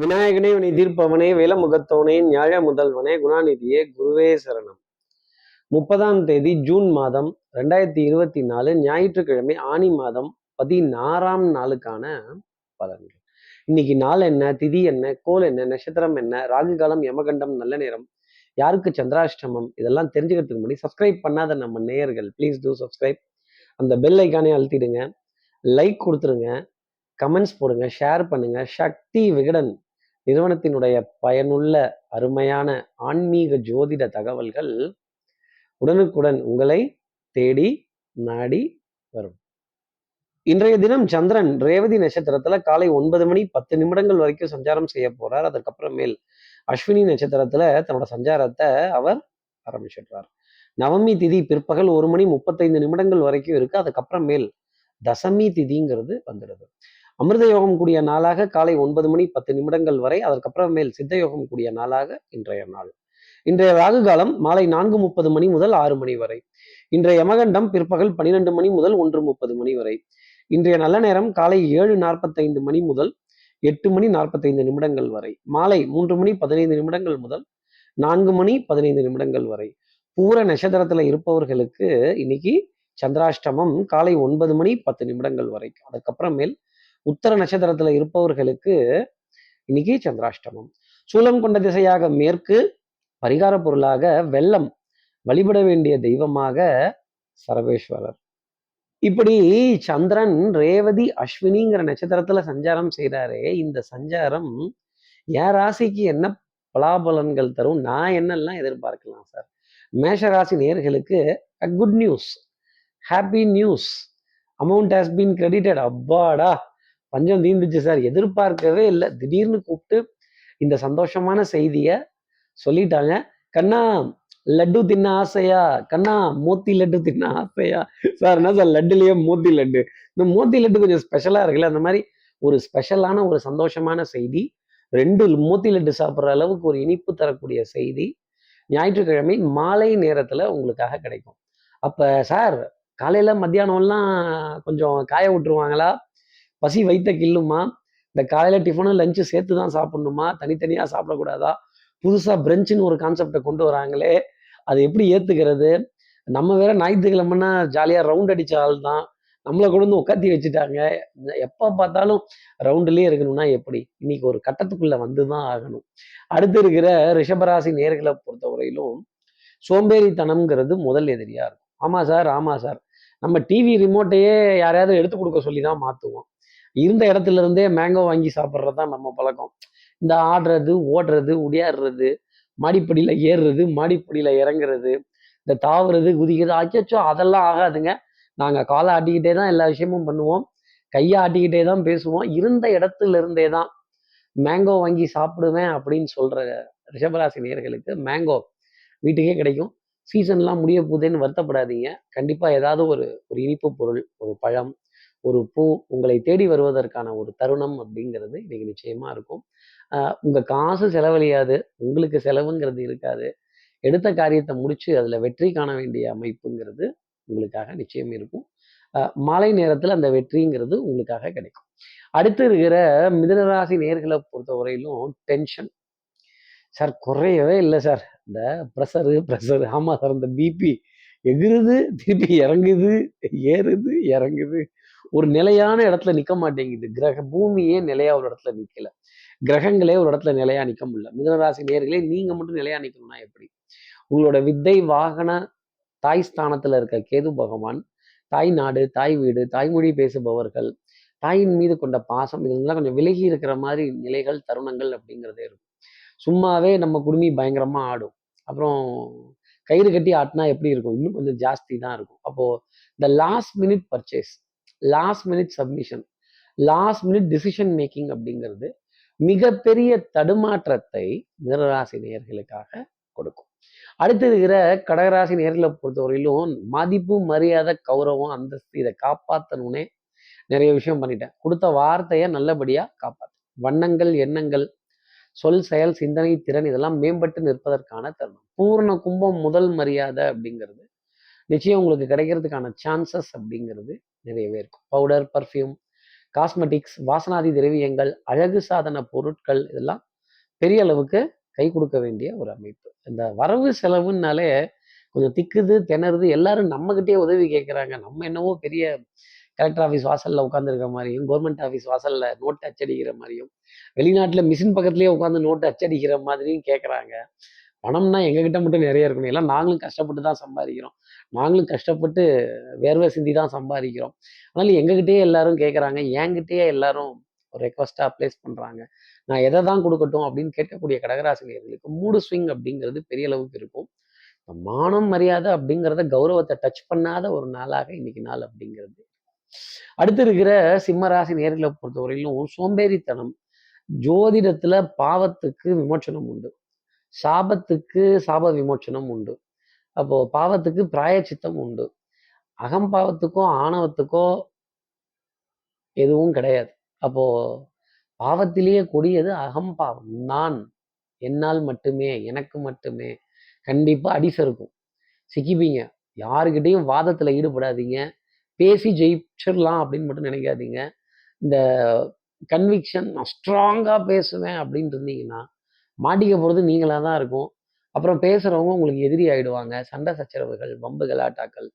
விநாயகனே வினை தீர்ப்பவனே வேலமுகத்தவனே ஞாழ முதல்வனே குணாநிதியே குருவே சரணம். முப்பதாம் தேதி ஜூன் மாதம் ரெண்டாயிரத்தி இருபத்தி நாலு ஞாயிற்றுக்கிழமை ஆணி மாதம் பதினாறாம் நாளுக்கான பலன்கள். இன்னைக்கு நாள் என்ன திதி என்ன கோல் என்ன நட்சத்திரம் என்ன ராகு காலம் யமகண்டம் நல்ல நேரம் யாருக்கு சந்திராஷ்டமம் இதெல்லாம் தெரிஞ்சுக்கிறதுக்கு முன்னாடி சப்ஸ்கிரைப் பண்ணாத நம்ம நேயர்கள் ப்ளீஸ் டூ சப்ஸ்கிரைப் அந்த பெல் ஐக்கானே அழுத்திடுங்க. லைக் கொடுத்துருங்க. கமெண்ட்ஸ் போடுங்க ஷேர் பண்ணுங்க. சக்தி விகடன் நிறுவனத்தினுடைய பயனுள்ள அருமையான ஆன்மீக ஜோதிட தகவல்கள் உடனுக்குடன் உங்களை தேடி நாடி வரும். இன்றைய தினம் சந்திரன் ரேவதி நட்சத்திரத்துல காலை ஒன்பது மணி பத்து நிமிடங்கள் வரைக்கும் சஞ்சாரம் செய்ய போறார். அதுக்கப்புறமேல் அஸ்வினி நட்சத்திரத்துல தன்னோட சஞ்சாரத்தை அவர் ஆரம்பிச்சிடுறார். நவமி திதி பிற்பகல் ஒரு மணி முப்பத்தைந்து நிமிடங்கள் வரைக்கும் இருக்கு. அதுக்கப்புறமேல் தசமி திதிங்கிறது வந்துடுது. அமிர்த யோகம் கூடிய நாளாக காலை ஒன்பது மணி பத்து நிமிடங்கள் வரை அதற்கப்புறம் மேல் சித்த யோகம் கூடிய நாளாக இன்றைய நாள். இன்றைய ராகு காலம் மாலை நான்கு முப்பது மணி முதல் ஆறு மணி வரை. இன்றைய யமகண்டம் பிற்பகல் பனிரெண்டு மணி முதல் ஒன்று முப்பது மணி வரை. இன்றைய நல்ல நேரம் காலை ஏழு நாற்பத்தைந்து மணி முதல் எட்டு மணி நாற்பத்தைந்து நிமிடங்கள் வரை. மாலை மூன்று மணி பதினைந்து நிமிடங்கள் முதல் நான்கு மணி பதினைந்து நிமிடங்கள் வரை. பூர நட்சத்திரத்துல இருப்பவர்களுக்கு இன்னைக்கு சந்திராஷ்டமம் காலை ஒன்பது மணி பத்து நிமிடங்கள் வரை. அதுக்கப்புறமேல் உத்தர நட்சத்திரத்துல இருப்பவர்களுக்கு இன்னைக்கு சந்திராஷ்டமம். சூலம் கொண்ட திசையாக மேற்கு பரிகார பொருளாக வெள்ளம் வழிபட வேண்டிய தெய்வமாக சரவேஸ்வரர் இப்படி சந்திரன் ரேவதி அஸ்வினிங்கிற நட்சத்திரத்துல சஞ்சாரம் செய்கிறாரே இந்த சஞ்சாரம் என் ராசிக்கு என்ன பலாபலன்கள் தரும் நான் என்னெல்லாம் எதிர்பார்க்கலாம் சார்? மேஷ ராசி நேர்களுக்கு good news happy news amount has been credited அப்பாடா! பஞ்சம் தீர்ந்துச்சு சார். எதிர்பார்க்கவே இல்லை. திடீர்னு கூப்பிட்டு இந்த சந்தோஷமான செய்தியை சொல்லிட்டாங்க. கண்ணா லட்டு தின்ன ஆசையா? கண்ணா மோத்தி லட்டு தின்ன ஆசையா? சார் என்ன சார் லட்டுலயே மோத்தி லட்டு. இந்த மோத்தி லட்டு கொஞ்சம் ஸ்பெஷலா இருக்குல்ல. அந்த மாதிரி ஒரு ஸ்பெஷலான ஒரு சந்தோஷமான செய்தி ரெண்டு மோத்தி லட்டு சாப்பிட்ற அளவுக்கு ஒரு இனிப்பு தரக்கூடிய செய்தி ஞாயிற்றுக்கிழமை மாலை நேரத்துல உங்களுக்காக கிடைக்கும். அப்ப சார் காலையில மத்தியானம்லாம் கொஞ்சம் காய விட்டுருவாங்களா? பசி வைத்த கில்லுமா இந்த காலையில டிஃபனும் லஞ்சு சேர்த்து தான் சாப்பிடணுமா தனித்தனியாக சாப்பிடக்கூடாதா? புதுசாக பிரெஞ்சுன்னு ஒரு கான்செப்டை கொண்டு வராங்களே அது எப்படி ஏற்றுக்கிறது நம்ம வேற ஞாயிற்றுக்கிழமைன்னா ஜாலியாக ரவுண்ட் அடித்த ஆள் தான் நம்மளை கொண்டு வந்து உட்காத்தி வச்சுட்டாங்க. எப்போ பார்த்தாலும் ரவுண்டுலேயே இருக்கணும்னா எப்படி? இன்னைக்கு ஒரு கட்டத்துக்குள்ளே வந்து தான் ஆகணும். அடுத்து இருக்கிற ரிஷபராசி நேர்களை பொறுத்தவரையிலும் சோம்பேறித்தனம்ங்கிறது முதல் எதிரியாக இருக்கும். ஆமாம் சார் ஆமாம் சார். நம்ம டிவி ரிமோட்டையே யாரையாவது எடுத்து கொடுக்க சொல்லி தான் மாற்றுவோம் இருந்த இடத்துல இருந்தே மேங்கோ வாங்கி சாப்பிட்றது தான் நம்ம பழக்கம். இந்த ஆடுறது ஓடுறது உடையாடுறது மாடிப்படியில் ஏறுறது மாடிப்படியில் இறங்குறது இந்த தாவுறது குதிக்கிறது அச்சோ அதெல்லாம் ஆகாதுங்க. நாங்கள் காலை ஆட்டிக்கிட்டே தான் எல்லா விஷயமும் பண்ணுவோம். கையை ஆட்டிக்கிட்டே தான் பேசுவோம். இருந்த இடத்துல இருந்தே தான் மேங்கோ வாங்கி சாப்பிடுவேன் அப்படின்னு சொல்கிற ரிஷபராசி நேர்களுக்கு மேங்கோ வீட்டுக்கே கிடைக்கும். சீசன்லாம் முடிய போகுதுன்னு வருத்தப்படாதீங்க. கண்டிப்பாக ஏதாவது ஒரு ஒரு இனிப்பு பொருள் ஒரு பழம் ஒரு பூ உங்களை தேடி வருவதற்கான ஒரு தருணம் அப்படிங்கிறது இன்னைக்கு நிச்சயமா இருக்கும். உங்க காசு செலவழியாது உங்களுக்கு செலவுங்கிறது இருக்காது. எடுத்த காரியத்தை முடிச்சு அதுல வெற்றி காண வேண்டிய அமைப்புங்கிறது உங்களுக்காக நிச்சயம் இருக்கும். மாலை நேரத்தில் அந்த வெற்றிங்கிறது உங்களுக்காக கிடைக்கும். அடுத்து இருக்கிற மிதனராசி நேர்களை பொறுத்தவரையிலும் டென்ஷன் சார் குறையவே இல்லை சார். இந்த ப்ரெஷரு ப்ரெஷரு ஆமாம் சார் இந்த பிபி எகிருது திருப்பி இறங்குது ஏறுது இறங்குது. ஒரு நிலையான இடத்துல நிற்க மாட்டேங்குது. கிரக பூமியே நிலையா ஒரு இடத்துல நிற்கல கிரகங்களே ஒரு இடத்துல நிலையா நிற்க முடியல. மிதனராசி நேர்களே நீங்க மட்டும் நிலையா நிற்கணும்னா எப்படி? உங்களோட வித்தை வாகன தாய் ஸ்தானத்துல இருக்க கேது பகவான் தாய் நாடு தாய் வீடு தாய்மொழி பேசுபவர்கள் தாயின் மீது கொண்ட பாசம் இதெல்லாம் கொஞ்சம் விலகி இருக்கிற மாதிரி நிலைகள் தருணங்கள் அப்படிங்கிறதே இருக்கும். சும்மாவே நம்ம குடுமி பயங்கரமா ஆடும். அப்புறம் கயிறு கட்டி ஆட்டினா எப்படி இருக்கும்? இன்னும் கொஞ்சம் ஜாஸ்தி தான் இருக்கும். அப்போ இந்த last minute purchase last minute submission last minute decision making அப்படிங்கிறது மிகப்பெரிய தடுமாற்றத்தை மிதராசி நேர்களுக்காக கொடுக்கும். அடுத்து இருக்கிற கடகராசி நேர்களை பொறுத்தவரையிலும் மதிப்பு மரியாதை கௌரவம் அந்தஸ்து இதை காப்பாற்றணும்னே நிறைய விஷயம் பண்ணிட்டேன். கொடுத்த வார்த்தையை நல்லபடியா காப்பாற்று வண்ணங்கள் எண்ணங்கள் சொல் செயல் சிந்தனை திறன் இதெல்லாம் மேம்பட்டு நிற்பதற்கான தருணம். பூர்ண கும்பம் முதல் மரியாதை அப்படிங்கிறது நிச்சயம் உங்களுக்கு கிடைக்கிறதுக்கான சான்சஸ் அப்படிங்கிறது நிறையவே இருக்கும். பவுடர் பர்ஃப்யூம் காஸ்மெட்டிக்ஸ் வாசனாதி திரவியங்கள் அழகு சாதன பொருட்கள் இதெல்லாம் பெரிய அளவுக்கு கை கொடுக்க வேண்டிய ஒரு அமைப்பு. இந்த வரவு செலவுன்னாலே கொஞ்சம் திக்குது திணறுது எல்லாரும் நம்மகிட்டே உதவி கேட்குறாங்க. நம்ம என்னவோ பெரிய கலெக்டர் ஆஃபீஸ் வாசலில் உட்காந்துருக்க மாதிரியும் கவர்மெண்ட் ஆஃபீஸ் வாசலில் நோட்டு அச்சடிக்கிற மாதிரியும் வெளிநாட்டில் மிஷின் பக்கத்துலேயே உட்காந்து நோட்டு அச்சடிக்கிற மாதிரியும் கேட்குறாங்க. பணம்னா எங்ககிட்ட மட்டும் நிறைய இருக்கணும். எல்லாம் நாங்களும் கஷ்டப்பட்டு தான் சம்பாதிக்கிறோம். நாங்களும் கஷ்டப்பட்டு வேர்வை சிந்தி தான் சம்பாதிக்கிறோம். அதனால எங்ககிட்டயே எல்லாரும் கேட்குறாங்க என்கிட்டயே எல்லாரும் ஒரு ரெக்வஸ்ட்டாக ப்ளேஸ் பண்ணுறாங்க நான் எதை தான் கொடுக்கட்டும் அப்படின்னு கேட்கக்கூடிய கடகராசினியர்களுக்கு மூடு ஸ்விங் அப்படிங்கிறது பெரிய அளவுக்கு இருக்கும். மானம் மரியாதை அப்படிங்கிறத கௌரவத்தை டச் பண்ணாத ஒரு நாளாக இன்னைக்கு நாள் அப்படிங்கிறது. அடுத்து இருக்கிற சிம்மராசி நேர்களை பொறுத்தவரையிலும் சோம்பேறித்தனம் ஜோதிடத்துல பாவத்துக்கு விமோச்சனம் உண்டு. சாபத்துக்கு சாப விமோச்சனம் உண்டு. அப்போ பாவத்துக்கு பிராயச்சித்தம் உண்டு. அகம்பாவத்துக்கோ ஆணவத்துக்கோ எதுவும் கிடையாது. அப்போ பாவத்திலேயே கொடியது அகம்பாவம் நான் என்னால் மட்டுமே எனக்கு மட்டுமே கண்டிப்பா அடிசருக்கும் சிக்கிப்பீங்க. யாருக்கிட்டையும் வாதத்துல ஈடுபடாதீங்க. பேசி ஜெயிச்சிடலாம் அப்படின்னு மட்டும் நினைக்காதீங்க. இந்த கன்விக்ஷன் நான் ஸ்ட்ராங்காக பேசுவேன் அப்படின்னு இருந்தீங்கன்னா மாட்டிக்க போகிறது நீங்களாக தான் இருக்கும். அப்புறம் பேசுகிறவங்க உங்களுக்கு எதிரி ஆகிடுவாங்க சண்டை சச்சரவுகள் வம்பு கலாட்டாக்கள்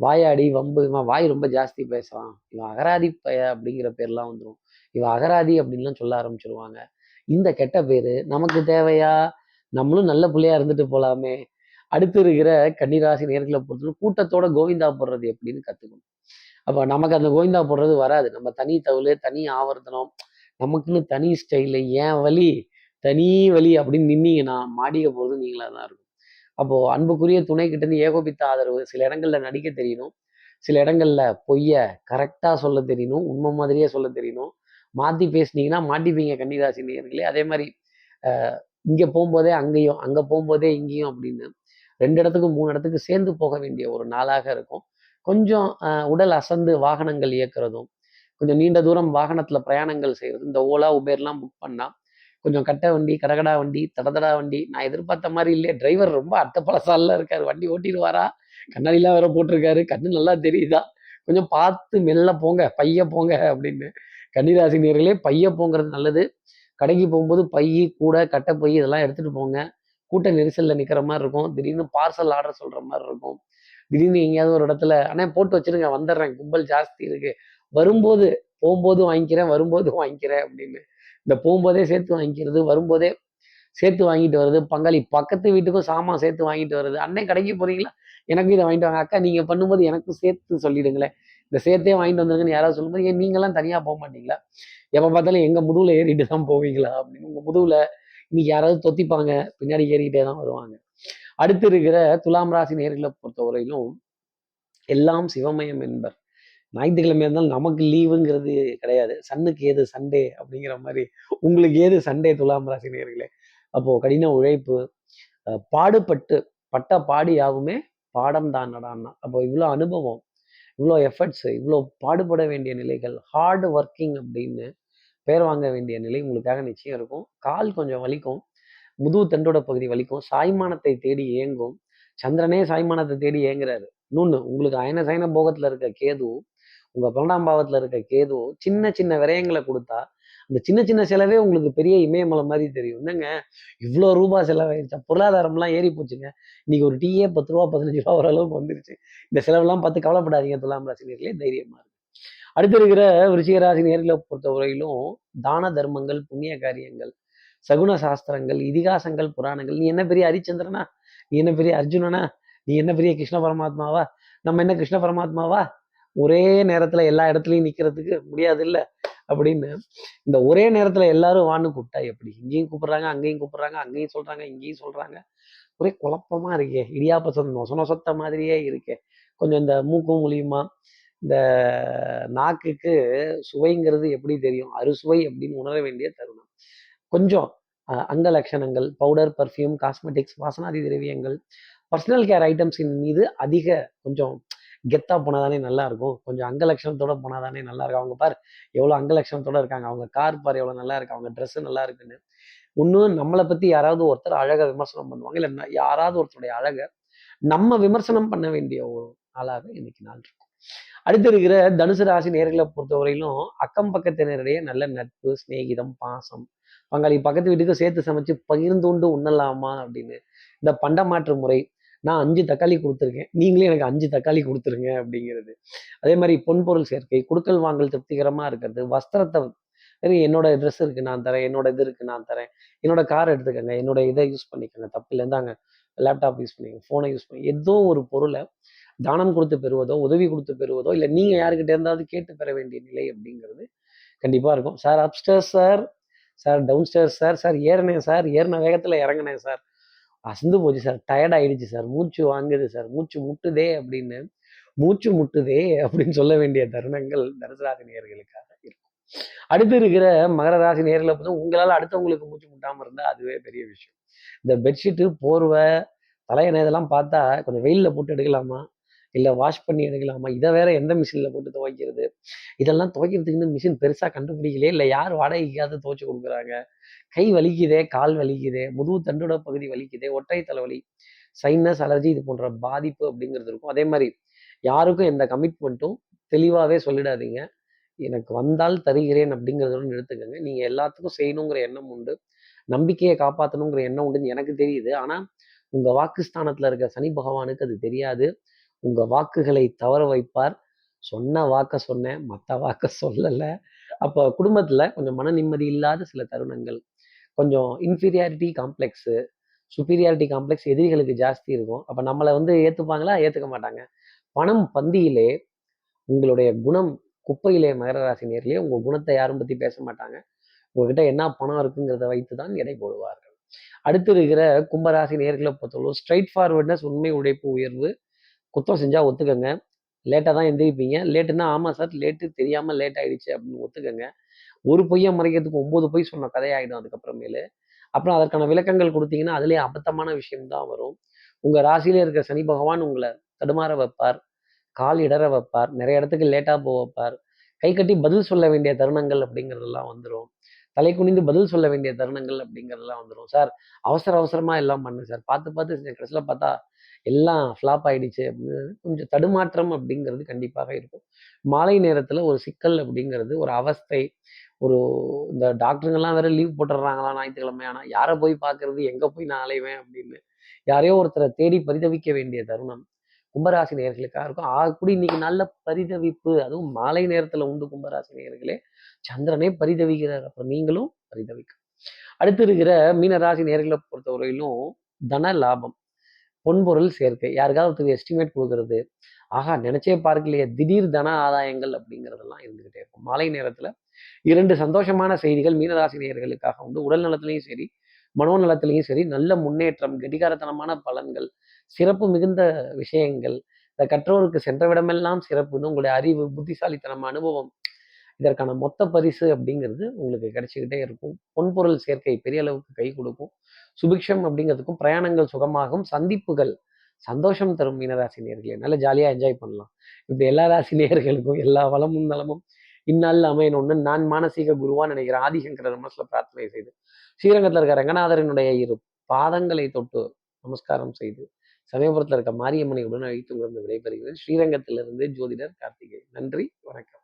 வாயாடி வம்பு இவன் வாய் ரொம்ப ஜாஸ்தி பேசுகிறான் இவன் அகராதி பய அப்படிங்கிற பேர்லாம் வந்துடும் இவன் அகராதி அப்படின்லாம் சொல்ல ஆரம்பிச்சிருவாங்க. இந்த கெட்ட பேர் நமக்கு தேவையா? நம்மளும் நல்ல பிள்ளையா இருந்துட்டு போகலாமே அடுத்து இருக்கிற கன்னிராசி நேர்களை பொறுத்தவரை கூட்டத்தோட கோவிந்தா போடுறது எப்படின்னு கற்றுக்கணும் அப்போ நமக்கு அந்த கோவிந்தா போடுறது வராது. நம்ம தனி தவுள் தனி ஆவர்த்தனம். நமக்குன்னு தனி ஸ்டைலு ஏன் வழி தனி வழி அப்படின்னு நின்னீங்கன்னா மாடிக்க போகிறது நீங்களாக தான் இருக்கும். அப்போது அன்புக்குரிய துணை கிட்டேருந்து ஏகோபித்த ஆதரவு சில இடங்களில் நடிக்க தெரியணும். சில இடங்களில் பொய்ய கரெக்டாக சொல்ல தெரியணும். உண்மை மாதிரியே சொல்ல தெரியணும். மாற்றி பேசுனீங்கன்னா மாட்டிப்பீங்க கன்னிராசி நேர்களே அதே மாதிரி இங்கே போகும்போதே அங்கேயும் அங்கே போகும்போதே இங்கேயும் அப்படின்னு ரெண்டு இடத்துக்கு மூணு இடத்துக்கு சேர்ந்து போக வேண்டிய ஒரு நாளாக இருக்கும். கொஞ்சம் உடல் அசந்து வாகனங்கள் இயக்குறதும் கொஞ்சம் நீண்ட தூரம் வாகனத்தில் பிரயாணங்கள் செய்கிறது இந்த ஓலா உபேர்லாம் புக் பண்ணால் கொஞ்சம் கட்ட வண்டி கடகடா வண்டி தடதடா வண்டி. நான் எதிர்பார்த்த மாதிரி இல்லையே. டிரைவர் ரொம்ப அட்ட பழசாலில் இருக்காரு. வண்டி ஓட்டிடுவாரா? கண்ணாடிலாம் வேற போட்டிருக்காரு. கண்ணு நல்லா தெரியுதா? கொஞ்சம் பார்த்து மெல்ல போங்க பைய போங்க அப்படின்னு. கன்னிராசி நேர்களே பைய போங்கிறது நல்லது. கடைக்கு போகும்போது பைய கூட கட்டை பை இதெல்லாம் எடுத்துகிட்டு போங்க. கூட்ட நெரிசலில் நிற்கிற மாதிரி இருக்கும். திடீர்னு பார்சல் ஆர்டர் சொல்கிற மாதிரி இருக்கும். திடீர்னு எங்கேயாவது ஒரு இடத்துல ஆனால் போட்டு வச்சிருங்க வந்துடுறேன். கும்பல் ஜாஸ்தி இருக்குது வரும்போது போகும்போது வாங்கிக்கிறேன் வரும்போது வாங்கிக்கிறேன் அப்படின்னு. இந்த போகும்போதே சேர்த்து வாங்கிக்கிறது வரும்போதே சேர்த்து வாங்கிட்டு வருது பங்காளி பக்கத்து வீட்டுக்கும் சாமான் சேர்த்து வாங்கிட்டு வருது அண்ணன் கடைக்கு போறீங்களா? எனக்கும் இதை வாங்கிட்டு வாங்க. அக்கா நீங்க பண்ணும்போது எனக்கும் சேர்த்து சொல்லிடுங்களேன். இந்த சேர்த்தே வாங்கிட்டு வந்துருங்கன்னு யாராவது சொல்லும்போது ஏன் நீங்களாம் தனியாக போக மாட்டீங்களா? எப்ப பார்த்தாலும் எங்கள் முதுவில் ஏறிட்டு தான் போவீங்களா? அப்படின்னு உங்கள் முதுவில் இன்னைக்கு யாராவது தொத்திப்பாங்க. பின்னாடி ஏறிக்கிட்டே தான் வருவாங்க. அடுத்து இருக்கிற துலாம் ராசி நேர்களை பொறுத்தவரையிலும் எல்லாம் சிவமயம் என்பர். ஞாயிற்றுக்கிழமையாக இருந்தாலும் நமக்கு லீவுங்கிறது கிடையாது. சன்னுக்கு ஏது சண்டே அப்படிங்கிற மாதிரி உங்களுக்கு ஏது சண்டே துலாம் ராசி நேர்களே கடின உழைப்பு பாடுபட்டு பட்ட பாடி யாவுமே பாடம் தான் நடான்னா. அப்போ இவ்வளோ அனுபவம் இவ்வளோ எஃபர்ட்ஸ் இவ்வளோ பாடுபட வேண்டிய நிலைகள் ஹார்டு ஒர்க்கிங் அப்படின்னு பேர் வாங்க வேண்டிய நிலை உங்களுக்காக நிச்சயம் இருக்கும். கால் கொஞ்சம் வலிக்கும். முதுகு தண்டோட பகுதி வலிக்கும். சாய்மானத்தை தேடி ஏங்கும் சந்திரனே சாய்மானத்தை தேடி ஏங்குறாரு இன்னொன்று உங்களுக்கு அயன சைன போகத்தில் இருக்க கேது உங்க பன்னெண்டாம் பாவத்துல இருக்க கேது சின்ன சின்ன விரயங்களை கொடுத்தா அந்த சின்ன சின்ன செலவே உங்களுக்கு பெரிய இமயமலை மாதிரி தெரியும். என்னங்க? இவ்வளோ ரூபா செலவாயிருச்சா? பொருளாதாரம்லாம் ஏறி போச்சுங்க. இன்னைக்கு ஒரு டீயே பத்து ரூபா பதினஞ்சு ரூபா ஓரளவுக்கு வந்துருச்சு. இந்த செலவெல்லாம் பார்த்து கவலைப்படாதீங்க துலாம் ராசினியர்களே தைரியமா இருக்கு அடுத்து இருக்கிற விருச்சிக ராசினியர்களை பொறுத்த பொறுத்தவரையிலும் தான தர்மங்கள் புண்ணிய காரியங்கள் சகுன சாஸ்திரங்கள் இதிகாசங்கள் புராணங்கள். நீ என்ன பெரிய ஹரிச்சந்திரனா? நீ என்ன பெரிய அர்ஜுனனா? நீ என்ன பெரிய கிருஷ்ண பரமாத்மாவா? நம்ம என்ன கிருஷ்ண பரமாத்மாவா? ஒரே நேரத்துல எல்லா இடத்துலையும் நிக்கிறதுக்கு முடியாது இல்லை அப்படின்னு இந்த ஒரே நேரத்துல எல்லாரும் வான்னு கூப்பிட்டா எப்படி? இங்கேயும் கூப்பிடுறாங்க அங்கேயும் கூப்பிடுறாங்க அங்கேயும் சொல்றாங்க இங்கேயும் சொல்றாங்க. ஒரே குழப்பமா இருக்கே. இடியாப்ப சொந்த நொச நொசத்த மாதிரியே இருக்கே. கொஞ்சம் இந்த மூக்கும் மூலியமா இந்த நாக்குக்கு சுவைங்கிறது எப்படி தெரியும்? அறுசுவை அப்படின்னு உணர வேண்டிய தருணம். கொஞ்சம் அங்க லட்சணங்கள் பவுடர் பர்ஃப்யூம் காஸ்மெட்டிக்ஸ் வாசனாதி திரவியங்கள் பர்சனல் கேர் ஐட்டம்ஸின் மீது அதிக கொஞ்சம் கெத்தா போனாதானே நல்லா இருக்கும் கொஞ்சம் அங்க லட்சணத்தோட போனாதானே நல்லா இருக்கும் அவங்க பார் எவ்வளோ அங்க லட்சணத்தோட இருக்காங்க. அவங்க கார் பார் எவ்வளோ நல்லா இருக்கு அவங்க ட்ரெஸ் நல்லா இருக்குன்னு இன்னும் நம்மளை பத்தி யாராவது ஒருத்தர் அழகை விமர்சனம் பண்ணுவாங்க. இல்லை யாராவது ஒருத்தருடைய அழகை நம்ம விமர்சனம் பண்ண வேண்டிய ஒரு நாளாக இன்னைக்கு நாள் இருக்கும். அடுத்து இருக்கிற தனுசு ராசி நேர்களை பொறுத்தவரையிலும் அக்கம் பக்கத்தினரிடையே நல்ல நட்பு சிநேகிதம் பாசம். பங்காளி பக்கத்து வீட்டுக்கு சேர்த்து சமைச்சு பகிர்ந்து உண்டு உண்ணலாமா அப்படின்னு. இந்த பண்டமாற்று முறை நான் அஞ்சு தக்காளி கொடுத்துருக்கேன். நீங்களே எனக்கு அஞ்சு தக்காளி கொடுத்துருங்க அப்படிங்கிறது. அதே மாதிரி பொன்பொருள் சேர்க்கை கொடுக்கல் வாங்கல் திருப்திகரமாக இருக்கிறது வஸ்திரத்தை என்னோட ட்ரெஸ் இருக்கு நான் தரேன் என்னோட இது இருக்கு நான் தரேன் என்னோட கார் எடுத்துக்கங்க என்னோட இதை யூஸ் பண்ணிக்கோங்க தப்பு இருந்தாங்க லேப்டாப் யூஸ் பண்ணிக்கோங்க ஃபோனை யூஸ் பண்ணி ஏதோ ஒரு பொருளை தானம் கொடுத்து பெறுவதோ உதவி கொடுத்து பெறுவதோ இல்லை நீங்கள் யாருக்கிட்ட இருந்தாவது கேட்டு பெற வேண்டிய நிலை அப்படிங்கிறது கண்டிப்பாக இருக்கும். Sir upstairs sir sir down sir sir ஏறினேன் சார் ஏறின வேகத்தில் இறங்கினேன் சார் அசந்து போச்சு சார். டயர்ட் ஆயிடுச்சு சார். மூச்சு வாங்குது சார். மூச்சு முட்டுதே அப்படின்னு மூச்சு முட்டுதே அப்படின்னு சொல்ல வேண்டிய தருணங்கள் தனுசராசி நேர்களுக்காக இருக்கும். அடுத்து இருக்கிற மகர ராசி நேர்களை பார்த்தா உங்களால் அடுத்தவங்களுக்கு மூச்சு முட்டாமல் இருந்தால் அதுவே பெரிய விஷயம். இந்த பெட்ஷீட்டு போர்வை தலையணை இதெல்லாம் பார்த்தா கொஞ்சம் வெயிலில் போட்டு எடுக்கலாமா? இல்லை வாஷ் பண்ணி எடுக்கலாமா? இதை வேற எந்த மிஷினில் போட்டு துவைக்கிறது? இதெல்லாம் துவைக்கிறதுக்குன்னு மிஷின் பெருசாக கண்டுபிடிக்கலையே. இல்லை யார் வாடகைக்காவது துவைச்சு கொடுக்குறாங்க? கை வலிக்குதே கால் வலிக்குதே முதுகு தண்டோட பகுதி வலிக்குதே ஒற்றை தலைவலி சைனஸ் அலர்ஜி இது போன்ற பாதிப்பு அப்படிங்கிறது இருக்கும். அதே மாதிரி யாருக்கும் எந்த கமிட்மெண்ட்டும் தெளிவாகவே சொல்லிடாதீங்க. எனக்கு வந்தால் தருகிறேன் அப்படிங்கிறதோட நிறுத்துக்கங்க. நீங்கள் எல்லாத்துக்கும் செய்யணுங்கிற எண்ணம் உண்டு. நம்பிக்கையை காப்பாற்றணுங்கிற எண்ணம் உண்டுன்னு எனக்கு தெரியுது. ஆனால் உங்கள் வாக்குஸ்தானத்தில் இருக்க சனி பகவானுக்கு அது தெரியாது. உங்கள் வாக்குகளை தவற வைப்பார். சொன்ன வாக்க சொன்னேன் மற்ற வாக்க சொல்லலை. அப்போ குடும்பத்தில் கொஞ்சம் மன நிம்மதி இல்லாத சில தருணங்கள். கொஞ்சம் இன்ஃபீரியாரிட்டி காம்ப்ளெக்ஸு சுப்பீரியாரிட்டி காம்ப்ளெக்ஸ் எதிரிகளுக்கு ஜாஸ்தி இருக்கும். அப்போ நம்மளை வந்து ஏற்றுப்பாங்களா ஏற்றுக்க மாட்டாங்க. பணம் பந்தியிலே உங்களுடைய குணம் குப்பையிலே மகர ராசி நேரிலே உங்கள் குணத்தை யாரும் பற்றி பேச மாட்டாங்க. உங்ககிட்ட என்ன பணம் இருக்குங்கிறத வைத்து தான் எடை போடுவார்கள். அடுத்து இருக்கிற கும்பராசி நேர்களை பொறுத்தவரை ஸ்ட்ரைட் ஃபார்வர்ட்னஸ் உண்மை உழைப்பு உயர்வு குத்தம் செஞ்சால் ஒத்துக்கங்க. லேட்டாக தான் எந்திரிப்பீங்க. லேட்டுன்னா ஆமாம் சார் லேட்டு தெரியாமல் லேட் ஆகிடுச்சு அப்படின்னு ஒத்துக்கங்க. ஒரு பொய்யை மறைக்கிறதுக்கு ஒம்பது பொய் சொன்ன கதையாகிடும் அதுக்கப்புறமேலு. அப்புறம் அதற்கான விளக்கங்கள் கொடுத்தீங்கன்னா அதுலேயே அபத்தமான விஷயம் தான் வரும். உங்கள் ராசியிலே இருக்கிற சனி பகவான் உங்களை தடுமாற வைப்பார். கால் இடற வைப்பார். நிறைய இடத்துக்கு லேட்டாக போக வைப்பார். கை கட்டி பதில் சொல்ல வேண்டிய தருணங்கள் அப்படிங்கிறதெல்லாம் வந்துடும் தலை குனிந்து பதில் சொல்ல வேண்டிய தருணங்கள் அப்படிங்கிறதெல்லாம் வந்துடும் சார் அவசர அவசரமாக எல்லாம் பண்ணு சார். பார்த்து பார்த்து கடைசியில் பார்த்தா எல்லாம் ஃப்ளாப் ஆயிடுச்சு அப்படின்னு கொஞ்சம் தடுமாற்றம் அப்படிங்கிறது கண்டிப்பாக இருக்கும். மாலை நேரத்தில் ஒரு சிக்கல் அப்படிங்கிறது ஒரு அவஸ்தை ஒரு இந்த டாக்டருங்கெல்லாம் வேற லீவ் போட்டுடுறாங்களா ஞாயிற்றுக்கிழமை ஆனால் யாரை போய் பார்க்கறது எங்கே போய் நான் அலைவேன் அப்படின்னு. யாரையோ ஒருத்தரை தேடி பரிதவிக்க வேண்டிய தருணம். கும்பராசி நேர்களுக்காக இருக்கும். ஆகக்கூடி இன்னைக்கு நல்ல பரிதவிப்பு. அதுவும் மாலை நேரத்தில் உண்டு கும்பராசி நேர்களே சந்திரனே பரிதவிக்கிறார். அப்புறம் நீங்களும் பரிதவிக்கும் அடுத்து இருக்கிற மீனராசி நேர்களை பொறுத்தவரையிலும் தன லாபம். பொன்பொருள் சேர்க்கை. யாருக்காவது ஒருத்தர் எஸ்டிமேட் கொடுக்கறது. ஆகா நினைச்சே பார்க்கலையே. திடீர் தன ஆதாயங்கள் அப்படிங்கிறதெல்லாம் இருந்துகிட்டே இருக்கும். மாலை நேரத்துல இரண்டு சந்தோஷமான செய்திகள் மீனராசி நேயர்களுக்காக உண்டு. உடல் நலத்திலையும் சரி மனோநலத்திலையும் சரி நல்ல முன்னேற்றம் கெட்டிகாரத்தனமான பலன்கள் சிறப்பு மிகுந்த விஷயங்கள். இந்த கற்றோருக்கு சென்ற விடமெல்லாம் சிறப்புன்னு உங்களுடைய அறிவு புத்திசாலித்தனம் அனுபவம் இதற்கான மொத்த பரிசு அப்படிங்கிறது உங்களுக்கு கிடைச்சிக்கிட்டே இருக்கும். பொன்பொருள் சேர்க்கை பெரிய அளவுக்கு கை கொடுக்கும். சுபிக்ஷம் அப்படிங்கிறதுக்கும் பிரயாணங்கள் சுகமாகும். சந்திப்புகள் சந்தோஷம் தரும் மீனராசி நேர்களே நல்ல ஜாலியாக என்ஜாய் பண்ணலாம். இப்படி எல்லா ராசி நேர்களுக்கும் எல்லா வளமும் நலமும் இந்நாளில் அமையணும்னு நான் மானசீக குருவான் நினைக்கிறேன். ஆதிசங்கரர் மனசில் பிரார்த்தனை செய்து ஸ்ரீரங்கத்தில் இருக்க ரங்கநாதரனுடைய இரு பாதங்களை தொட்டு நமஸ்காரம் செய்து சமயபுரத்தில் இருக்க மாரியம்மனை உடன் அழைத்து உணர்ந்து விடைபெறுகிறேன். ஸ்ரீரங்கத்திலிருந்து ஜோதிடர் கார்த்திகை நன்றி வணக்கம்.